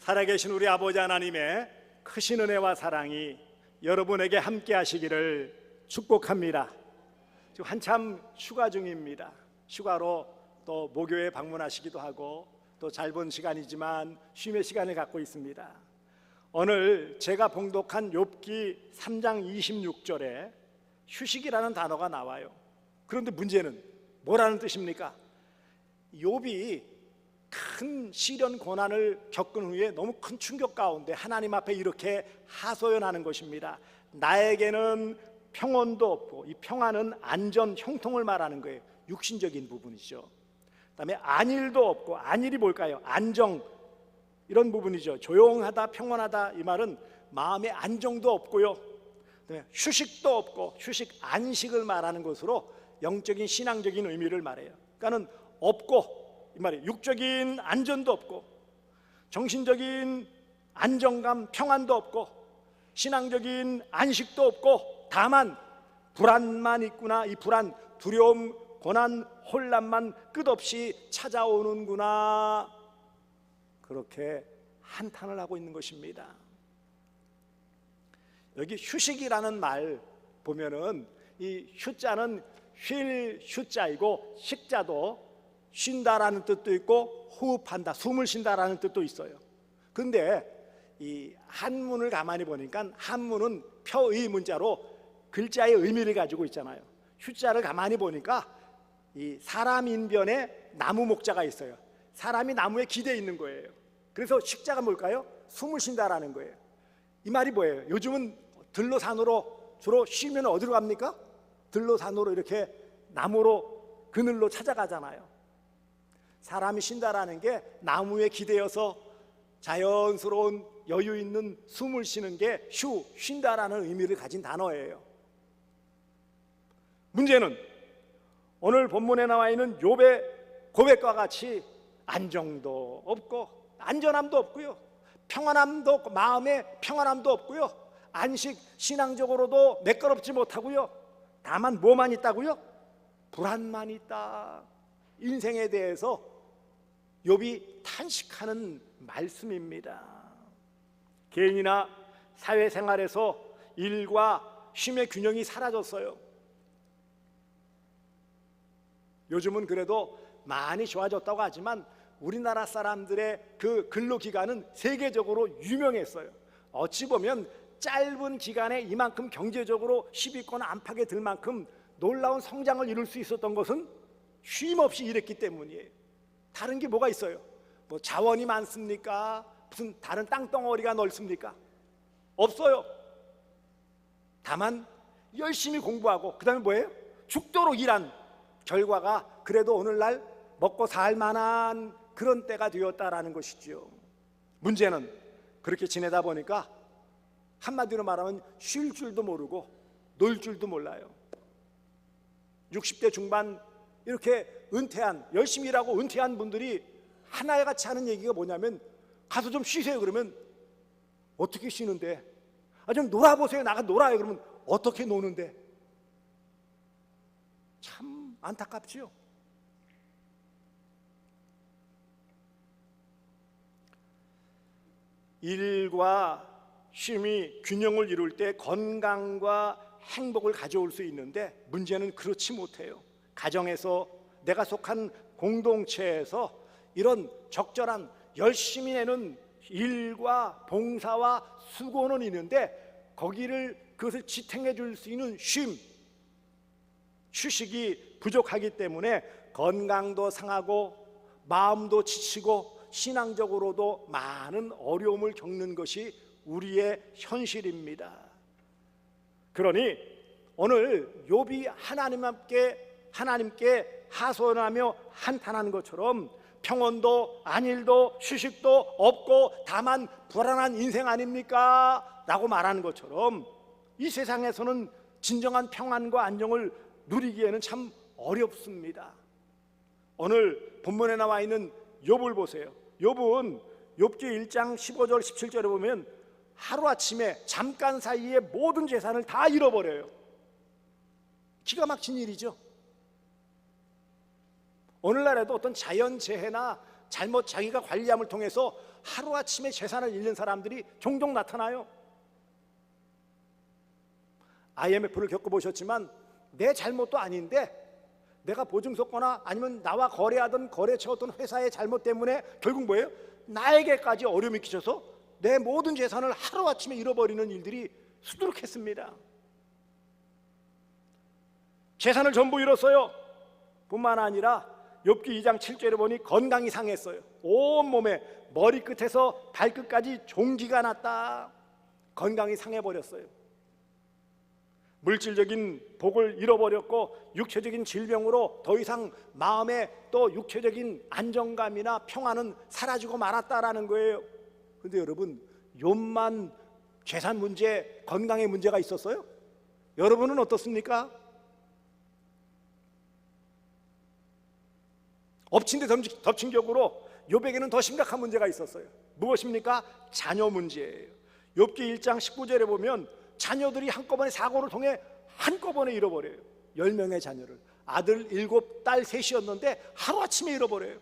살아계신 우리 아버지 하나님의 크신 은혜와 사랑이 여러분에게 함께 하시기를 축복합니다. 지금 한참 휴가 중입니다. 휴가로 또 모교에 방문하시기도 하고 또 짧은 시간이지만 쉼의 시간을 갖고 있습니다. 오늘 제가 봉독한 욥기 3장 26절에 휴식이라는 단어가 나와요. 그런데 문제는 뭐라는 뜻입니까? 욥이 큰 시련 고난을 겪은 후에 너무 큰 충격 가운데 하나님 앞에 이렇게 하소연하는 것입니다. 나에게는 평온도 없고 이 평안은 안전 형통을 말하는 거예요. 육신적인 부분이죠. 그다음에 안일도 없고 안일이 뭘까요? 안정 이런 부분이죠. 조용하다, 평온하다 이 말은 마음의 안정도 없고요. 그다음에 휴식도 없고 휴식 안식을 말하는 것으로 영적인 신앙적인 의미를 말해요. 그러니까는 없고 이 말이 육적인 안전도 없고 정신적인 안정감, 평안도 없고 신앙적인 안식도 없고 다만 불안만 있구나. 이 불안, 두려움, 고난, 혼란만 끝없이 찾아오는구나. 그렇게 한탄을 하고 있는 것입니다. 여기 휴식이라는 말 보면은 이 휴자는 쉴 휴자이고 식자도 쉰다라는 뜻도 있고 호흡한다, 숨을 쉰다라는 뜻도 있어요. 근데 이 한문을 가만히 보니까 한문은 표의 문자로 글자의 의미를 가지고 있잖아요. 휴자를 가만히 보니까 이 사람 인변에 나무 목자가 있어요. 사람이 나무에 기대 있는 거예요. 그래서 식자가 뭘까요? 숨을 쉰다라는 거예요. 이 말이 뭐예요? 요즘은 들로 산으로 주로 쉬면 어디로 갑니까? 들로 산으로 이렇게 나무로 그늘로 찾아가잖아요. 사람이 쉰다라는 게 나무에 기대어서 자연스러운 여유 있는 숨을 쉬는 게 휴, 쉰다라는 의미를 가진 단어예요. 문제는 오늘 본문에 나와 있는 욥의 고백과 같이 안정도 없고 안전함도 없고요. 평안함도 마음에 평안함도 없고요. 안식 신앙적으로도 매끄럽지 못하고요. 다만 뭐만 있다고요? 불안만 있다. 인생에 대해서 욥이 탄식하는 말씀입니다. 개인이나 사회생활에서 일과 쉼의 균형이 사라졌어요. 요즘은 그래도 많이 좋아졌다고 하지만 우리나라 사람들의 그 근로 기간은 세계적으로 유명했어요. 어찌 보면 짧은 기간에 이만큼 경제적으로 10위권 안팎에 들 만큼 놀라운 성장을 이룰 수 있었던 것은 쉼 없이 일했기 때문이에요. 다른 게 뭐가 있어요? 뭐 자원이 많습니까? 무슨 다른 땅덩어리가 넓습니까? 없어요. 다만 열심히 공부하고 그다음에 뭐예요? 죽도록 일한 결과가 그래도 오늘날 먹고 살 만한 그런 때가 되었다라는 것이죠. 문제는 그렇게 지내다 보니까 한마디로 말하면 쉴 줄도 모르고 놀 줄도 몰라요. 60대 중반 이렇게 은퇴한 열심히 일하고 은퇴한 분들이 하나에 같이 하는 얘기가 뭐냐면 가서 좀 쉬세요. 그러면 어떻게 쉬는데? 아 좀 놀아보세요. 나가 놀아요. 그러면 어떻게 노는데? 참 안타깝지요. 일과 쉼이 균형을 이룰 때 건강과 행복을 가져올 수 있는데 문제는 그렇지 못해요. 가정에서 내가 속한 공동체에서 이런 적절한 열심히 내는 일과 봉사와 수고는 있는데 거기를 그것을 지탱해 줄 수 있는 쉼, 휴식이 부족하기 때문에 건강도 상하고 마음도 지치고 신앙적으로도 많은 어려움을 겪는 것이 우리의 현실입니다. 그러니 오늘 욥이 하나님 함께 하나님께 하소연하며 한탄하는 것처럼 평온도 안일도 휴식도 없고 다만 불안한 인생 아닙니까? 라고 말하는 것처럼 이 세상에서는 진정한 평안과 안정을 누리기에는 참 어렵습니다. 오늘 본문에 나와 있는 욥을 보세요. 욥은 욥기 1장 15절 17절에 보면 하루아침에 잠깐 사이에 모든 재산을 다 잃어버려요. 기가 막힌 일이죠. 오늘날에도 어떤 자연재해나 잘못 자기가 관리함을 통해서 하루아침에 재산을 잃는 사람들이 종종 나타나요. IMF를 겪어보셨지만 내 잘못도 아닌데 내가 보증서거나 아니면 나와 거래하던 거래처 어떤 회사의 잘못 때문에 결국 뭐예요? 나에게까지 어려움이 끼쳐서 내 모든 재산을 하루아침에 잃어버리는 일들이 수두룩했습니다. 재산을 전부 잃었어요. 뿐만 아니라 욥기 2장 7절에 보니 건강이 상했어요. 온 몸에 머리끝에서 발끝까지 종기가 났다. 건강이 상해 버렸어요. 물질적인 복을 잃어버렸고 육체적인 질병으로 더 이상 마음에 또 육체적인 안정감이나 평안은 사라지고 말았다라는 거예요. 근데 여러분, 욥만 재산 문제, 건강의 문제가 있었어요? 여러분은 어떻습니까? 엎친 데 덮친- 격으로 욥에게는 더 심각한 문제가 있었어요. 무엇입니까? 자녀 문제예요. 욥기 1장 19절에 보면 자녀들이 한꺼번에 사고를 통해 한꺼번에 잃어버려요. 10명의 자녀를. 아들 7, 딸 셋이었는데 하루아침에 잃어버려요.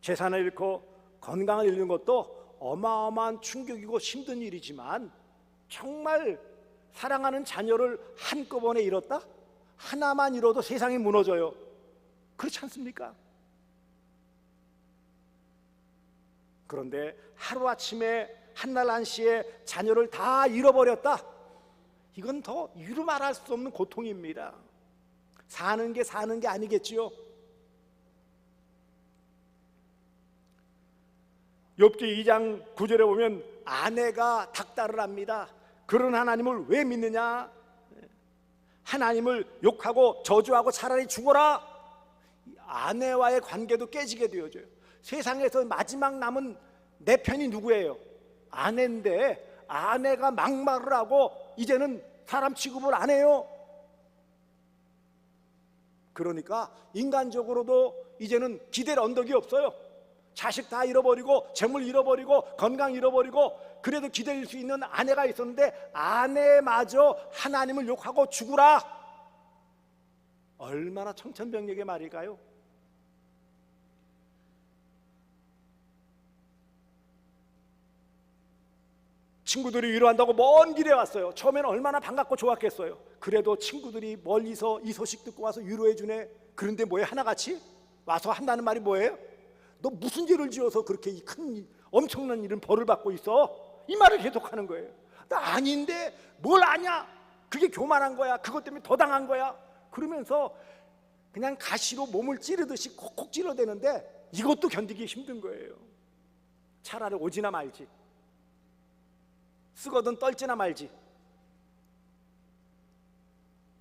재산을 잃고 건강을 잃는 것도 어마어마한 충격이고 힘든 일이지만 정말 사랑하는 자녀를 한꺼번에 잃었다? 하나만 잃어도 세상이 무너져요. 그렇지 않습니까? 그런데 하루아침에 한날 한시에 자녀를 다 잃어버렸다. 이건 더 이루 말할 수 없는 고통입니다. 사는 게 사는 게 아니겠지요. 욥기 2장 9절에 보면 아내가 닥달을 합니다. 그런 하나님을 왜 믿느냐? 하나님을 욕하고 저주하고 차라리 죽어라. 아내와의 관계도 깨지게 되어져요. 세상에서 마지막 남은 내 편이 누구예요? 아내인데 아내가 막말을 하고 이제는 사람 취급을 안 해요. 그러니까 인간적으로도 이제는 기댈 언덕이 없어요. 자식 다 잃어버리고 재물 잃어버리고 건강 잃어버리고 그래도 기댈 수 있는 아내가 있었는데 아내마저 하나님을 욕하고 죽으라. 얼마나 청천벽력의 말일까요? 친구들이 위로한다고 먼 길에 왔어요. 처음에는 얼마나 반갑고 좋았겠어요. 그래도 친구들이 멀리서 이 소식 듣고 와서 위로해 주네. 그런데 뭐예요? 하나같이 와서 한다는 말이 뭐예요? 너 무슨 죄를 지어서 그렇게 이큰 엄청난 일은 벌을 받고 있어? 이 말을 계속하는 거예요. 나 아닌데 뭘 아냐? 그게 교만한 거야. 그것 때문에 더 당한 거야. 그러면서 그냥 가시로 몸을 찌르듯이 콕콕 찔러대는데 이것도 견디기 힘든 거예요. 차라리 오지나 말지. 쓰거든 떨지나 말지.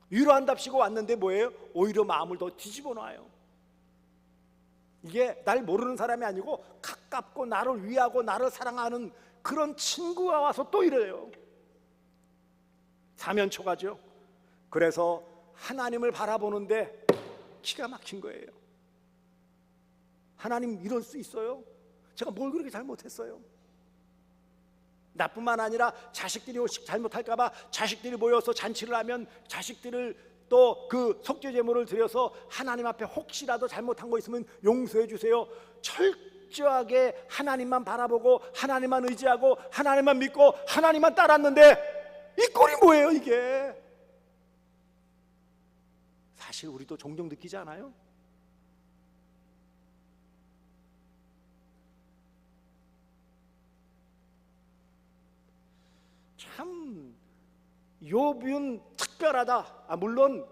위로한답시고 왔는데 뭐예요? 오히려 마음을 더 뒤집어 놔요. 이게 날 모르는 사람이 아니고 가깝고 나를 위하고 나를 사랑하는 그런 친구가 와서 또 이래요. 사면초가죠. 그래서 하나님을 바라보는데 기가 막힌 거예요. 하나님 이럴 수 있어요? 제가 뭘 그렇게 잘못했어요? 나뿐만 아니라 자식들이 잘못할까봐 자식들이 모여서 잔치를 하면 자식들을 또 그 속죄 제물을 드려서 하나님 앞에 혹시라도 잘못한 거 있으면 용서해 주세요. 철저하게 하나님만 바라보고 하나님만 의지하고 하나님만 믿고 하나님만 따랐는데 이 꼴이 뭐예요 이게? 사실 우리도 종종 느끼지 않아요? 참 욥은 특별하다. 아, 물론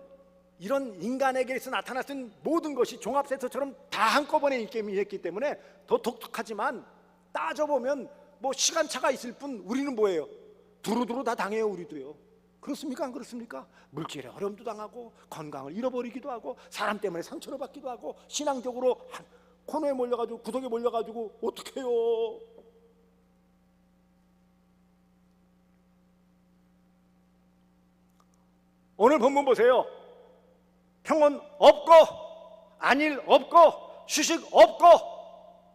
이런 인간에게서 나타났던 모든 것이 종합세트처럼 다 한꺼번에 있기 때문에 더 독특하지만 따져보면 뭐 시간차가 있을 뿐 우리는 뭐예요? 두루두루 다 당해요 우리도요 그렇습니까 안 그렇습니까? 물질의 어려움도 당하고 건강을 잃어버리기도 하고 사람 때문에 상처를 받기도 하고 신앙적으로 한 코너에 몰려가지고 구석에 몰려가지고 어떡해요 오늘 본문 보세요. 평온 없고 안일 없고 휴식 없고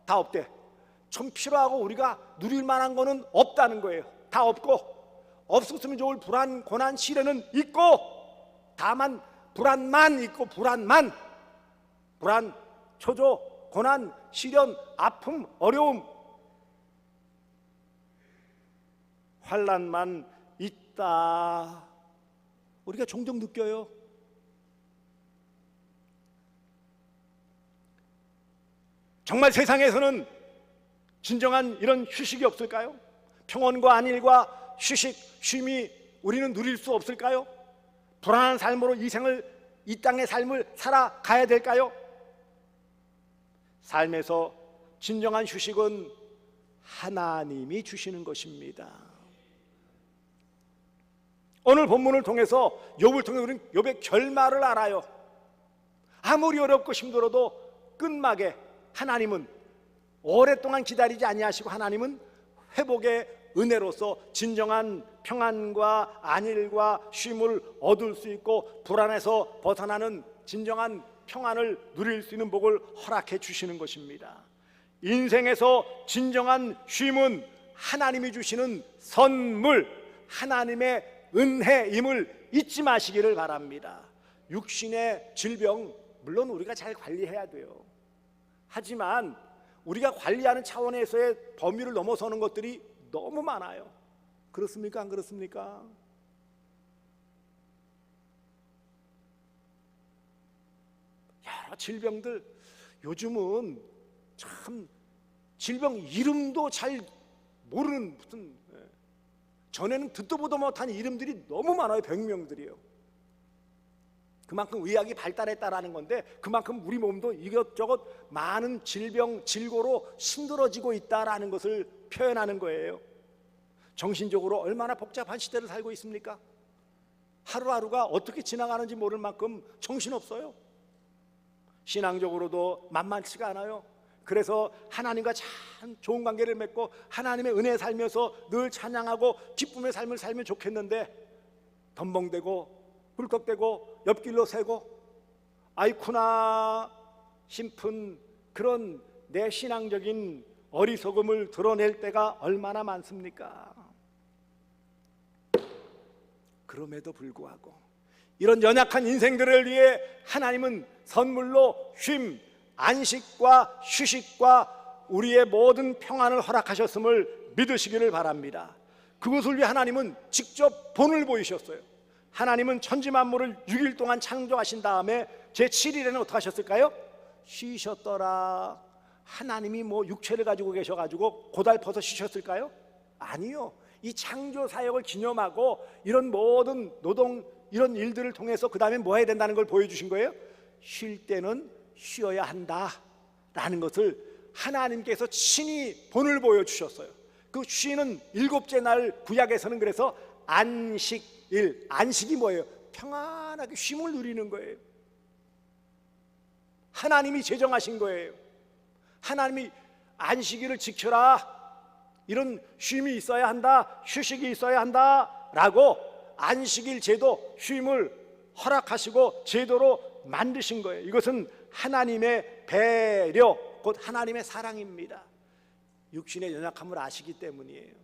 다 없대. 좀 필요하고 우리가 누릴 만한 거는 없다는 거예요. 다 없고 없었으면 좋을 불안, 고난, 시련은 있고 다만 불안만 있고 불안만 불안 초조, 고난, 시련, 아픔, 어려움, 환란만 있다. 우리가 종종 느껴요. 정말 세상에서는 진정한 이런 휴식이 없을까요? 평온과 안일과 휴식, 쉼이 우리는 누릴 수 없을까요? 불안한 삶으로 이 생을 이 땅의 삶을 살아가야 될까요? 삶에서 진정한 휴식은 하나님이 주시는 것입니다. 오늘 본문을 통해서 욥을 통해 우리는 욥의 결말을 알아요. 아무리 어렵고 힘들어도 끝막에 하나님은 오랫동안 기다리지 아니하시고 하나님은 회복의 은혜로서 진정한 평안과 안일과 쉼을 얻을 수 있고 불안에서 벗어나는 진정한 평안을 누릴 수 있는 복을 허락해 주시는 것입니다. 인생에서 진정한 쉼은 하나님이 주시는 선물, 하나님의 은혜임을 잊지 마시기를 바랍니다. 육신의 질병 물론 우리가 잘 관리해야 돼요. 하지만 우리가 관리하는 차원에서의 범위를 넘어서는 것들이 너무 많아요. 그렇습니까? 안 그렇습니까? 여러 질병들 요즘은 참 질병 이름도 잘 모르는 무슨 예. 전에는 듣도 보도 못한 이름들이 너무 많아요 병명들이요. 그만큼 의학이 발달했다라는 건데 그만큼 우리 몸도 이것저것 많은 질병 질고로 힘들어지고 있다라는 것을 표현하는 거예요. 정신적으로 얼마나 복잡한 시대를 살고 있습니까? 하루하루가 어떻게 지나가는지 모를 만큼 정신없어요. 신앙적으로도 만만치가 않아요. 그래서 하나님과 참 좋은 관계를 맺고 하나님의 은혜에 살면서 늘 찬양하고 기쁨의 삶을 살면 좋겠는데 덤벙대고 hul꺽대고 옆길로 새고 아이쿠나 싶은 그런 내 신앙적인 어리석음을 드러낼 때가 얼마나 많습니까? 그럼에도 불구하고 이런 연약한 인생들을 위해 하나님은 선물로 쉼, 안식과 휴식과 우리의 모든 평안을 허락하셨음을 믿으시기를 바랍니다. 그것을 위해 하나님은 직접 본을 보이셨어요. 하나님은 천지 만물을 6일 동안 창조하신 다음에 제 7일에는 어떻게 하셨을까요? 쉬셨더라. 하나님이 뭐 육체를 가지고 계셔 가지고 고달퍼서 쉬셨을까요? 아니요. 이 창조 사역을 기념하고 이런 모든 노동 이런 일들을 통해서 그다음에 뭐 해야 된다는 걸 보여 주신 거예요? 쉴 때는 쉬어야 한다라는 것을 하나님께서 친히 본을 보여 주셨어요. 그 쉬는 일곱째 날 구약에서는 그래서 안식 일, 안식이 뭐예요? 평안하게 쉼을 누리는 거예요. 하나님이 제정하신 거예요. 하나님이 안식일을 지켜라. 이런 쉼이 있어야 한다. 휴식이 있어야 한다라고 안식일 제도 쉼을 허락하시고 제도로 만드신 거예요. 이것은 하나님의 배려, 곧 하나님의 사랑입니다. 육신의 연약함을 아시기 때문이에요.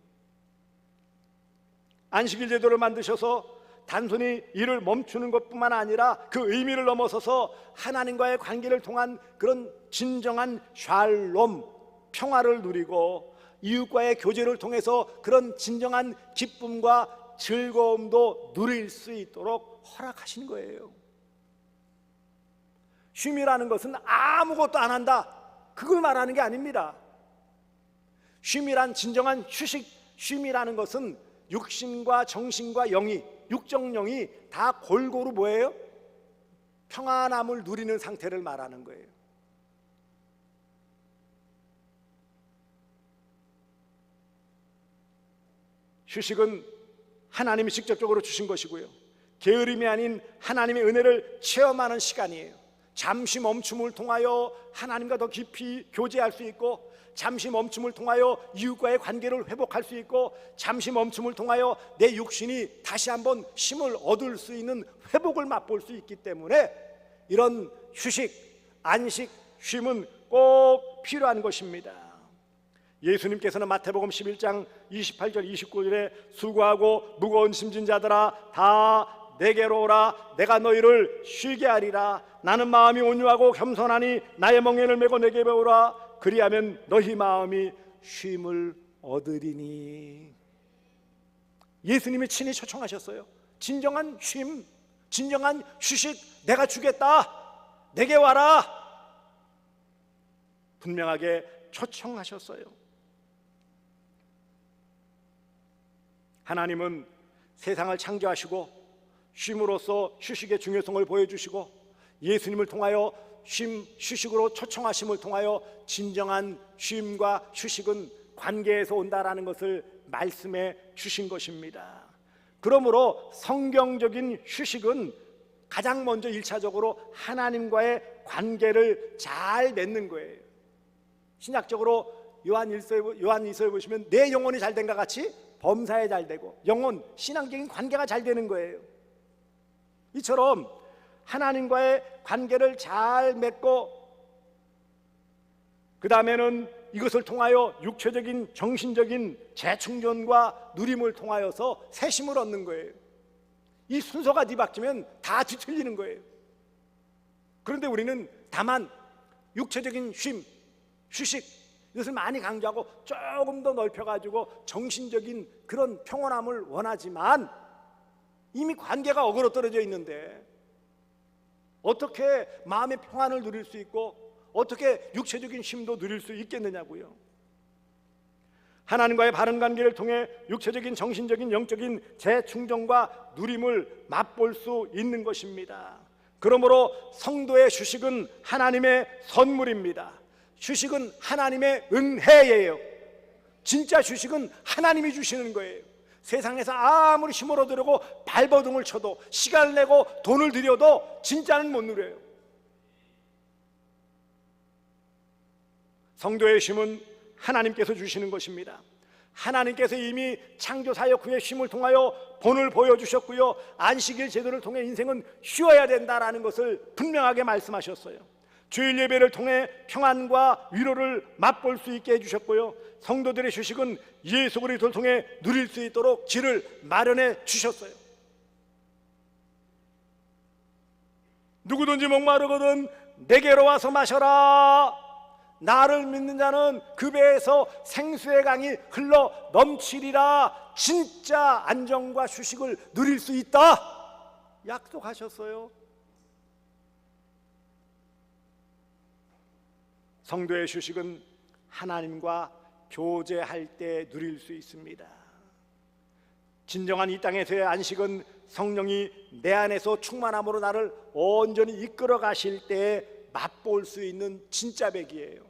안식일 제도를 만드셔서 단순히 일을 멈추는 것뿐만 아니라 그 의미를 넘어서서 하나님과의 관계를 통한 그런 진정한 샬롬, 평화를 누리고 이웃과의 교제를 통해서 그런 진정한 기쁨과 즐거움도 누릴 수 있도록 허락하신 거예요. 쉼이라는 것은 아무것도 안 한다. 그걸 말하는 게 아닙니다. 쉼이란 진정한 휴식, 쉼이라는 것은 육신과 정신과 영이, 육정영이 다 골고루 뭐예요? 평안함을 누리는 상태를 말하는 거예요. 휴식은 하나님이 직접적으로 주신 것이고요. 게으름이 아닌 하나님의 은혜를 체험하는 시간이에요. 잠시 멈춤을 통하여 하나님과 더 깊이 교제할 수 있고 잠시 멈춤을 통하여 이웃과의 관계를 회복할 수 있고 잠시 멈춤을 통하여 내 육신이 다시 한번 힘을 얻을 수 있는 회복을 맛볼 수 있기 때문에 이런 휴식, 안식, 쉼은 꼭 필요한 것입니다. 예수님께서는 마태복음 11장 28절 29절에 수고하고 무거운 짐진 자들아 다 내게로 오라. 내가 너희를 쉬게 하리라. 나는 마음이 온유하고 겸손하니 나의 멍에를 메고 내게 배우라 그리하면 너희 마음이 쉼을 얻으리니. 예수님이 친히 초청하셨어요. 진정한 쉼 진정한 휴식 내가 주겠다. 내게 와라. 분명하게 초청하셨어요. 하나님은 세상을 창조하시고 쉼으로써 휴식의 중요성을 보여주시고 예수님을 통하여 쉼, 휴식으로 초청하심을 통하여 진정한 쉼과 휴식은 관계에서 온다라는 것을 말씀해 주신 것입니다. 그러므로 성경적인 휴식은 가장 먼저 일차적으로 하나님과의 관계를 잘 맺는 거예요. 신약적으로 요한 일서에 요한 이서에 보시면 내 영혼이 잘된것 같이 범사에 잘 되고 영혼 신앙적인 관계가 잘 되는 거예요. 이처럼 하나님과의 관계를 잘 맺고 그 다음에는 이것을 통하여 육체적인 정신적인 재충전과 누림을 통하여서 새심을 얻는 거예요. 이 순서가 뒤바뀌면 다 뒤틀리는 거예요. 그런데 우리는 다만 육체적인 쉼, 휴식 이것을 많이 강조하고 조금 더 넓혀가지고 정신적인 그런 평온함을 원하지만 이미 관계가 어그러 떨어져 있는데 어떻게 마음의 평안을 누릴 수 있고 어떻게 육체적인 쉼도 누릴 수 있겠느냐고요. 하나님과의 바른 관계를 통해 육체적인 정신적인 영적인 재충전과 누림을 맛볼 수 있는 것입니다. 그러므로 성도의 휴식은 하나님의 선물입니다. 휴식은 하나님의 은혜예요. 진짜 휴식은 하나님이 주시는 거예요. 세상에서 아무리 힘을 얻으려고 발버둥을 쳐도 시간을 내고 돈을 들여도 진짜는 못 누려요. 성도의 쉼은 하나님께서 주시는 것입니다. 하나님께서 이미 창조 사역 후의 쉼을 통하여 본을 보여주셨고요. 안식일 제도를 통해 인생은 쉬어야 된다라는 것을 분명하게 말씀하셨어요. 주일 예배를 통해 평안과 위로를 맛볼 수 있게 해주셨고요. 성도들의 휴식은 예수 그리스도를 통해 누릴 수 있도록 길을 마련해 주셨어요. 누구든지 목마르거든 내게로 와서 마셔라. 나를 믿는 자는 그 배에서 생수의 강이 흘러 넘치리라. 진짜 안정과 휴식을 누릴 수 있다. 약속하셨어요. 성도의 휴식은 하나님과 교제할 때 누릴 수 있습니다. 진정한 이 땅에서의 안식은 성령이 내 안에서 충만함으로 나를 온전히 이끌어 가실 때 맛볼 수 있는 진짜 백이에요.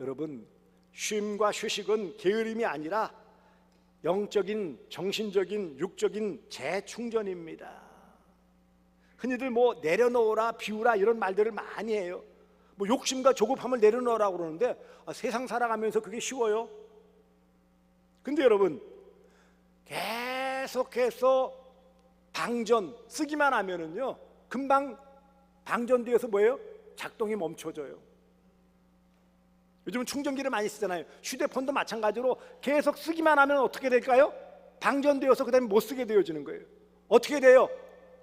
여러분, 쉼과 휴식은 게으름이 아니라 영적인, 정신적인, 육적인 재충전입니다. 흔히들 뭐 내려놓으라, 비우라 이런 말들을 많이 해요. 뭐 욕심과 조급함을 내려놓으라고 그러는데 아, 세상 살아가면서 그게 쉬워요? 근데 여러분 계속해서 방전 쓰기만 하면은요 금방 방전되어서 뭐예요? 작동이 멈춰져요. 요즘은 충전기를 많이 쓰잖아요. 휴대폰도 마찬가지로 계속 쓰기만 하면 어떻게 될까요? 방전되어서 그다음에 못 쓰게 되어지는 거예요. 어떻게 돼요?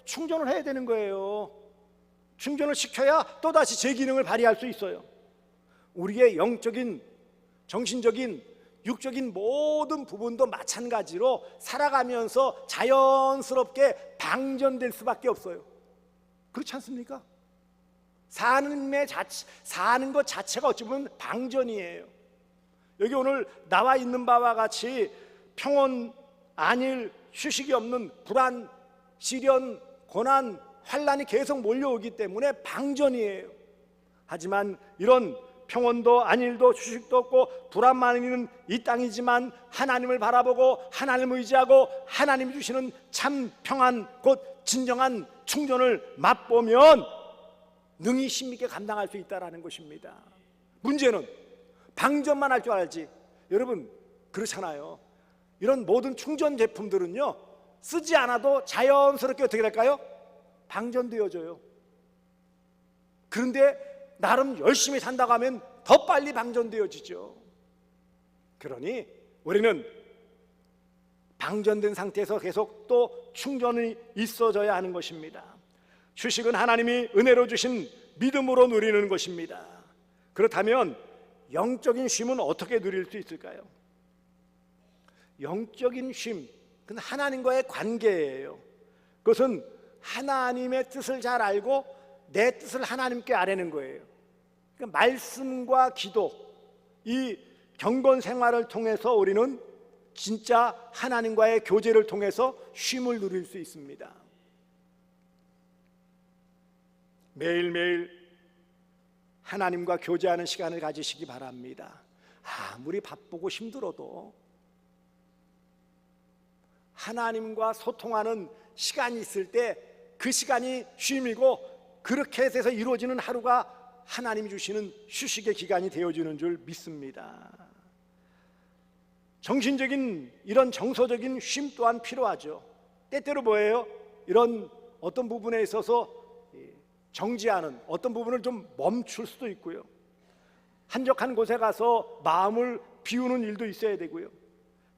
충전을 해야 되는 거예요. 충전을 시켜야 또다시 제 기능을 발휘할 수 있어요. 우리의 영적인, 정신적인, 육적인 모든 부분도 마찬가지로 살아가면서 자연스럽게 방전될 수밖에 없어요. 그렇지 않습니까? 사는 자체, 사는 것 자체가 어찌 보면 방전이에요. 여기 오늘 나와 있는 바와 같이 평온, 안일, 휴식이 없는 불안, 시련, 고난, 환란이 계속 몰려오기 때문에 방전이에요. 하지만 이런 평온도 안일도 휴식도 없고 불안만 있는 이 땅이지만 하나님을 바라보고 하나님을 의지하고 하나님이 주시는 참 평안 곧 진정한 충전을 맛보면 능히 힘있게 감당할 수 있다라는 것입니다. 문제는 방전만 할 줄 알지. 여러분 그렇잖아요. 이런 모든 충전 제품들은요 쓰지 않아도 자연스럽게 어떻게 될까요? 방전되어져요. 그런데 나름 열심히 산다고 하면 더 빨리 방전되어지죠. 그러니 우리는 방전된 상태에서 계속 또 충전이 있어져야 하는 것입니다. 휴식은 하나님이 은혜로 주신 믿음으로 누리는 것입니다. 그렇다면 영적인 쉼은 어떻게 누릴 수 있을까요? 영적인 쉼, 그건 하나님과의 관계예요. 그것은 하나님의 뜻을 잘 알고 내 뜻을 하나님께 아뢰는 거예요. 그러니까 말씀과 기도, 이 경건 생활을 통해서 우리는 진짜 하나님과의 교제를 통해서 쉼을 누릴 수 있습니다. 매일매일 하나님과 교제하는 시간을 가지시기 바랍니다. 아무리 바쁘고 힘들어도 하나님과 소통하는 시간이 있을 때 그 시간이 쉼이고 그렇게 해서 이루어지는 하루가 하나님이 주시는 휴식의 기간이 되어지는 줄 믿습니다. 정신적인 이런 정서적인 쉼 또한 필요하죠. 때때로 뭐예요? 이런 어떤 부분에 있어서 정지하는 어떤 부분을 좀 멈출 수도 있고요. 한적한 곳에 가서 마음을 비우는 일도 있어야 되고요.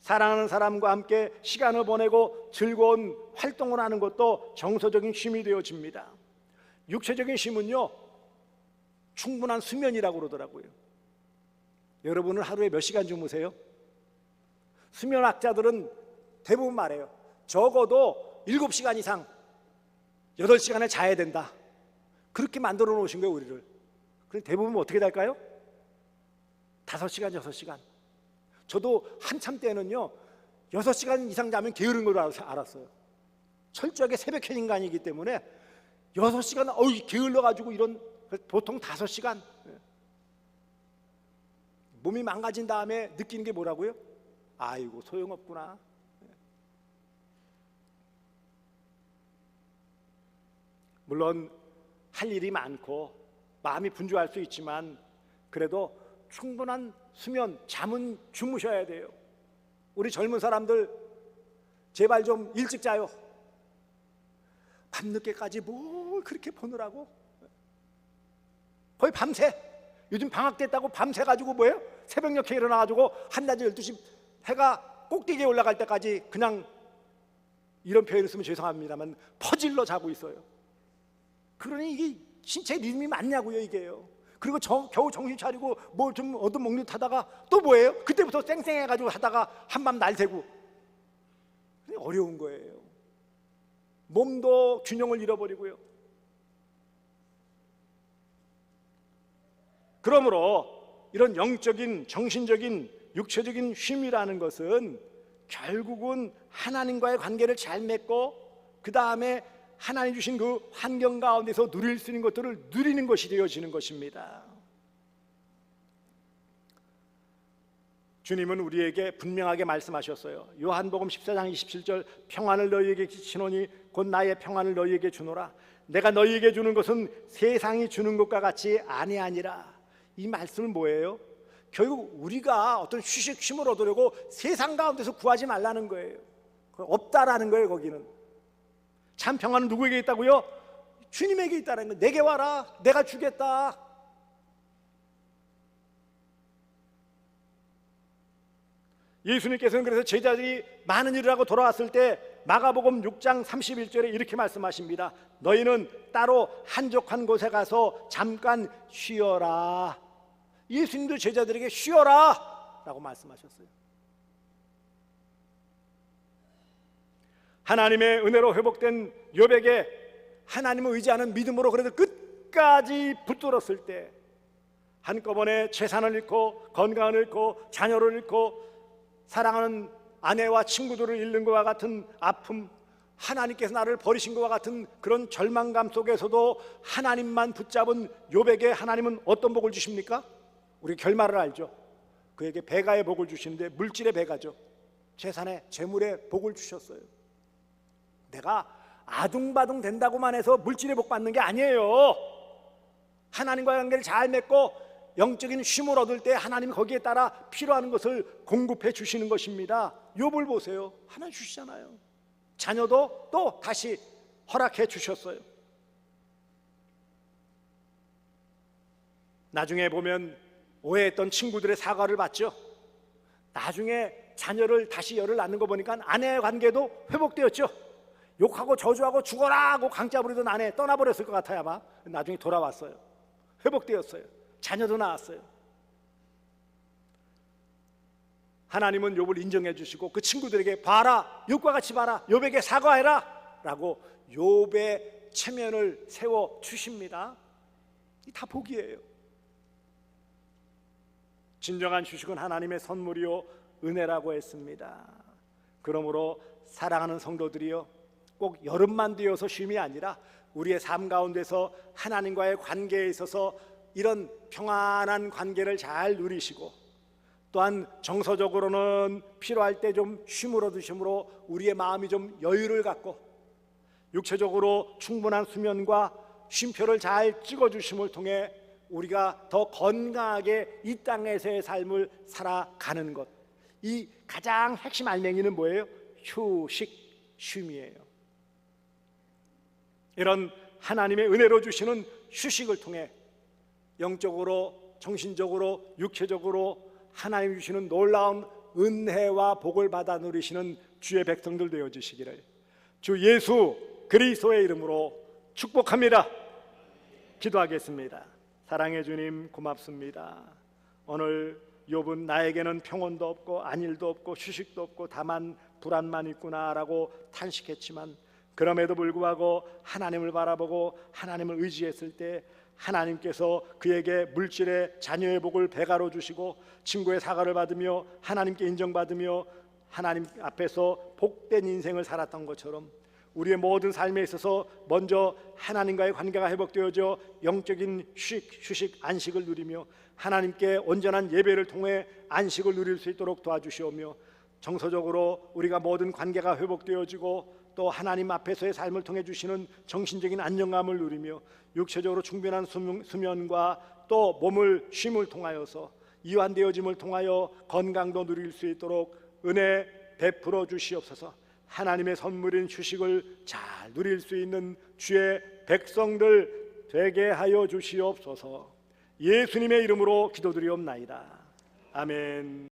사랑하는 사람과 함께 시간을 보내고 즐거운 활동을 하는 것도 정서적인 쉼이 되어집니다. 육체적인 쉼은요, 충분한 수면이라고 그러더라고요. 여러분은 하루에 몇 시간 주무세요? 수면학자들은 대부분 말해요. 적어도 7시간 이상 8시간을 자야 된다. 그렇게 만들어 놓으신 거예요, 우리를. 그럼 대부분 어떻게 될까요? 5시간, 6시간. 저도 한참 때는요, 6시간 이상 자면 게으른 걸로 알았어요. 철저하게 새벽형 인간이기 때문에 6시간, 어이, 게을러가지고 이런, 보통 5시간. 몸이 망가진 다음에 느끼는 게 뭐라고요? 아이고, 소용없구나. 물론, 할 일이 많고, 마음이 분주할 수 있지만, 그래도 충분한 수면, 잠은 주무셔야 돼요. 우리 젊은 사람들 제발 좀 일찍 자요. 밤늦게까지 뭘 그렇게 보느라고? 거의 밤새. 요즘 방학 됐다고 밤새 가지고 뭐예요? 새벽녘에 일어나 가지고 한낮에 12시 해가 꼭대기에 올라갈 때까지 그냥 이런 표현을 쓰면 죄송합니다만 퍼질러 자고 있어요. 그러니 이게 신체 리듬이 맞냐고요, 이게요. 그리고 저, 겨우 정신 차리고 뭐좀 얻어 먹는 타다가 또 뭐예요? 그때부터 쌩쌩해가지고 하다가 한밤 날새고 어려운 거예요. 몸도 균형을 잃어버리고요. 그러므로 이런 영적인, 정신적인, 육체적인 쉼이라는 것은 결국은 하나님과의 관계를 잘 맺고 그 다음에 하나님 주신 그 환경 가운데서 누릴 수 있는 것들을 누리는 것이 되어지는 것입니다. 주님은 우리에게 분명하게 말씀하셨어요. 요한복음 14장 27절 평안을 너희에게 끼치노니 곧 나의 평안을 너희에게 주노라. 내가 너희에게 주는 것은 세상이 주는 것과 같이 아니하니라. 이 말씀은 뭐예요? 결국 우리가 어떤 휴식 쉼을 얻으려고 세상 가운데서 구하지 말라는 거예요. 없다라는 거예요, 거기는. 참 평안은 누구에게 있다고요? 주님에게 있다는 거예요. 내게 와라. 내가 주겠다. 예수님께서는 그래서 제자들이 많은 일을 하고 돌아왔을 때 마가복음 6장 31절에 이렇게 말씀하십니다. 너희는 따로 한적한 곳에 가서 잠깐 쉬어라. 예수님도 제자들에게 쉬어라 라고 말씀하셨어요. 하나님의 은혜로 회복된 요백에 하나님을 의지하는 믿음으로 그래도 끝까지 붙들었을 때 한꺼번에 재산을 잃고 건강을 잃고 자녀를 잃고 사랑하는 아내와 친구들을 잃는 것과 같은 아픔 하나님께서 나를 버리신 것과 같은 그런 절망감 속에서도 하나님만 붙잡은 요백에 하나님은 어떤 복을 주십니까? 우리 결말을 알죠. 그에게 배가의 복을 주시는데 물질의 배가죠. 재산의 재물의 복을 주셨어요. 내가 아둥바둥 된다고만 해서 물질의 복 받는 게 아니에요. 하나님과 관계를 잘 맺고 영적인 쉼을 얻을 때 하나님이 거기에 따라 필요한 것을 공급해 주시는 것입니다. 욥을 보세요. 하나 주시잖아요. 자녀도 또 다시 허락해 주셨어요. 나중에 보면 오해했던 친구들의 사과를 받죠. 나중에 자녀를 다시 열을 낳는 거 보니까 아내의 관계도 회복되었죠. 욕하고 저주하고 죽어라 하고 강짜 부리던 아내 떠나버렸을 것 같아요 아마. 나중에 돌아왔어요. 회복되었어요. 자녀도 낳았어요. 하나님은 욥을 인정해 주시고 그 친구들에게 봐라 욥과 같이 봐라 욥에게 사과해라 라고 욥의 체면을 세워 주십니다. 이 다 복이에요. 진정한 휴식은 하나님의 선물이요 은혜라고 했습니다. 그러므로 사랑하는 성도들이요 꼭 여름만 되어서 쉼이 아니라 우리의 삶 가운데서 하나님과의 관계에 있어서 이런 평안한 관계를 잘 누리시고 또한 정서적으로는 필요할 때 좀 쉼을 얻으심으로 우리의 마음이 좀 여유를 갖고 육체적으로 충분한 수면과 쉼표를 잘 찍어 주심을 통해 우리가 더 건강하게 이 땅에서의 삶을 살아가는 것. 이 가장 핵심 알맹이는 뭐예요? 휴식, 쉼이에요. 이런 하나님의 은혜로 주시는 휴식을 통해 영적으로, 정신적으로, 육체적으로 하나님 주시는 놀라운 은혜와 복을 받아 누리시는 주의 백성들 되어 주시기를 주 예수 그리스도의 이름으로 축복합니다. 기도하겠습니다. 사랑해 주님 고맙습니다. 오늘 욥은 나에게는 평온도 없고 안일도 없고 휴식도 없고 다만 불안만 있구나라고 탄식했지만 그럼에도 불구하고 하나님을 바라보고 하나님을 의지했을 때 하나님께서 그에게 물질의 자녀의 복을 배가로 주시고 친구의 사과를 받으며 하나님께 인정받으며 하나님 앞에서 복된 인생을 살았던 것처럼 우리의 모든 삶에 있어서 먼저 하나님과의 관계가 회복되어져 영적인 휴식, 휴식, 안식을 누리며 하나님께 온전한 예배를 통해 안식을 누릴 수 있도록 도와주시오며 정서적으로 우리가 모든 관계가 회복되어지고 또 하나님 앞에서의 삶을 통해 주시는 정신적인 안정감을 누리며 육체적으로 충분한 수면- 수면과 또 몸을 쉼을 통하여서 이완되어짐을 통하여 건강도 누릴 수 있도록 은혜 베풀어 주시옵소서. 하나님의 선물인 휴식을 잘 누릴 수 있는 주의 백성들 되게 하여 주시옵소서. 예수님의 이름으로 기도드리옵나이다. 아멘.